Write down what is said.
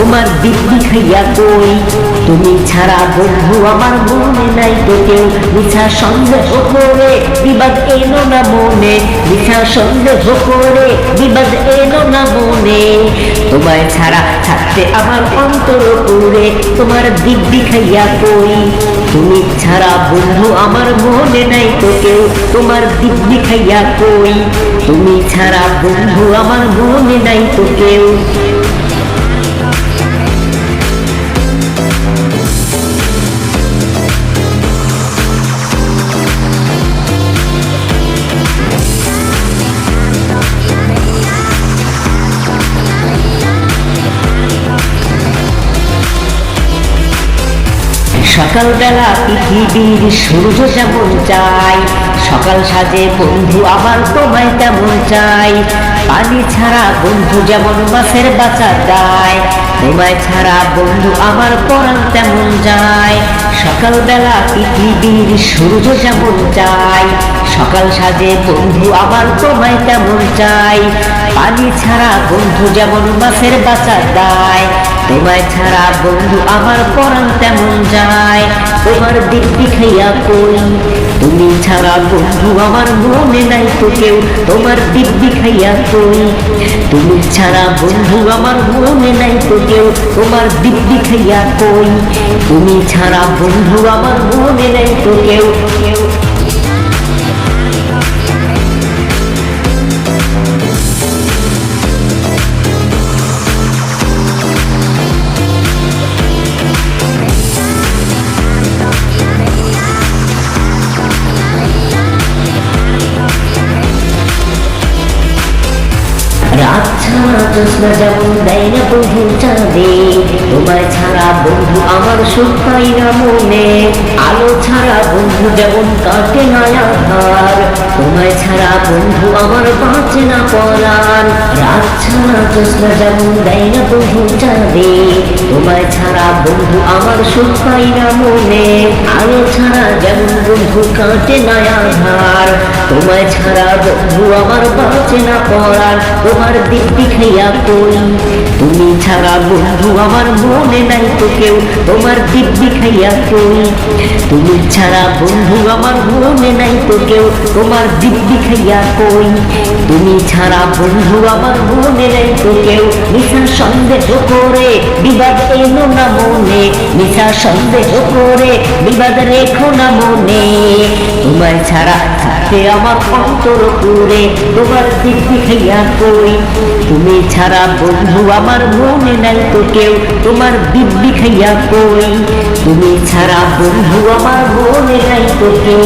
তোমার দিব্যি খাইয়া কই? তুমি ছাড়া বন্ধু আমার মনে নাই তো কেউ। মিছা সন্দেহ করে বিবাদ এলো না মনে। মিছা সন্দেহ করে বিবাদ এলো না মনে। তোমায় ছাড়া থাকতে আমার অন্তর পুরে তোমার দিব্যি খাইয়া কই? তুমি ছাড়া বন্ধু আমার মনে নাই তো কেউ। তোমার দিব্যি খাইয়া কই? তুমি ছাড়া বন্ধু আমার মনে নাই তো কেউ। সকালবেলা পৃথিবীর সূর্য যেমন চাই সকাল সাজে বন্ধু আবার তোমায় তেমন চাই পানি ছাড়া বন্ধু যেমন মাছের বাঁচা যায় তোমায় ছাড়া বন্ধু আমার পরাণ তেমন যায় সকালবেলা পৃথিবীর সূর্য যেমন চাই সকাল সাজে বন্ধু আবার তোমায় তেমন চাই পানি ছাড়া বন্ধু যেমন মাছের বাঁচা যায় তোমায় ছাড়া বন্ধু আমার পরাণ তেমন যায় তোমার দিব্যি খাইয়া কই? তুমি ছাড়া বন্ধু আমার মনে নাই তো কেউ। তোমার দিব্যি খাইয়া কই? তুমি ছাড়া বন্ধু আমার মনে নাই তো কেউ। তোমার দিব্যি খাইয়া কই? তুমি ছাড়া বন্ধু আমার মনে নাই তো কেউ কেউ। ছাড়া জ্যোৎস্না যেমন দেয় না বন্ধু চাঁদে। তোমায় ছাড়া বন্ধু আমার সুখ পাই না, মনে আলো ছাড়া বন্ধু যেমন কাটে না আধার তোমায় ছাড়া বন্ধু আমার বাঁচে না পরাণ। রাত ছাড়া জ্যোৎস্না যেমন দেয় না বন্ধু চাঁদে। তোমায় ছাড়া বন্ধু আমার সুখ পাই না মনে। আলো ছাড়া যেমন বন্ধু কাটে না আধার। তোমায় ছাড়া বন্ধু আমার বাঁচে না পড়ার। তোমার দিব্যি খাইয়া কই তুমি ছাড়া বন্ধু আমার মনে নাই তো কেউ। তোমার দিব্যি খাইয়া কই তুমি ছাড়া বন্ধু আমার মনে নাই তো কেউ। তোমার দিব্যি খাইয়া কই তুমি ছাড়া বন্ধু আমার মনে নাই কেউ মিশা সন্দেহ করে, বিবাদ এলো না মনে। মিশা সন্দেহ করে, বিবাদ রেখো না মনে। তোমায় ছাড়া থাকতে আমার অন্তর পুরে, তোমার দিব্যি খাইয়া কই তুমি ছাড়া বন্ধু আমার মনে নাই তো কেউ, তোমার দিব্যি খাইয়া কই তুমি ছাড়া বন্ধু আমার মনে নাই তো কেউ।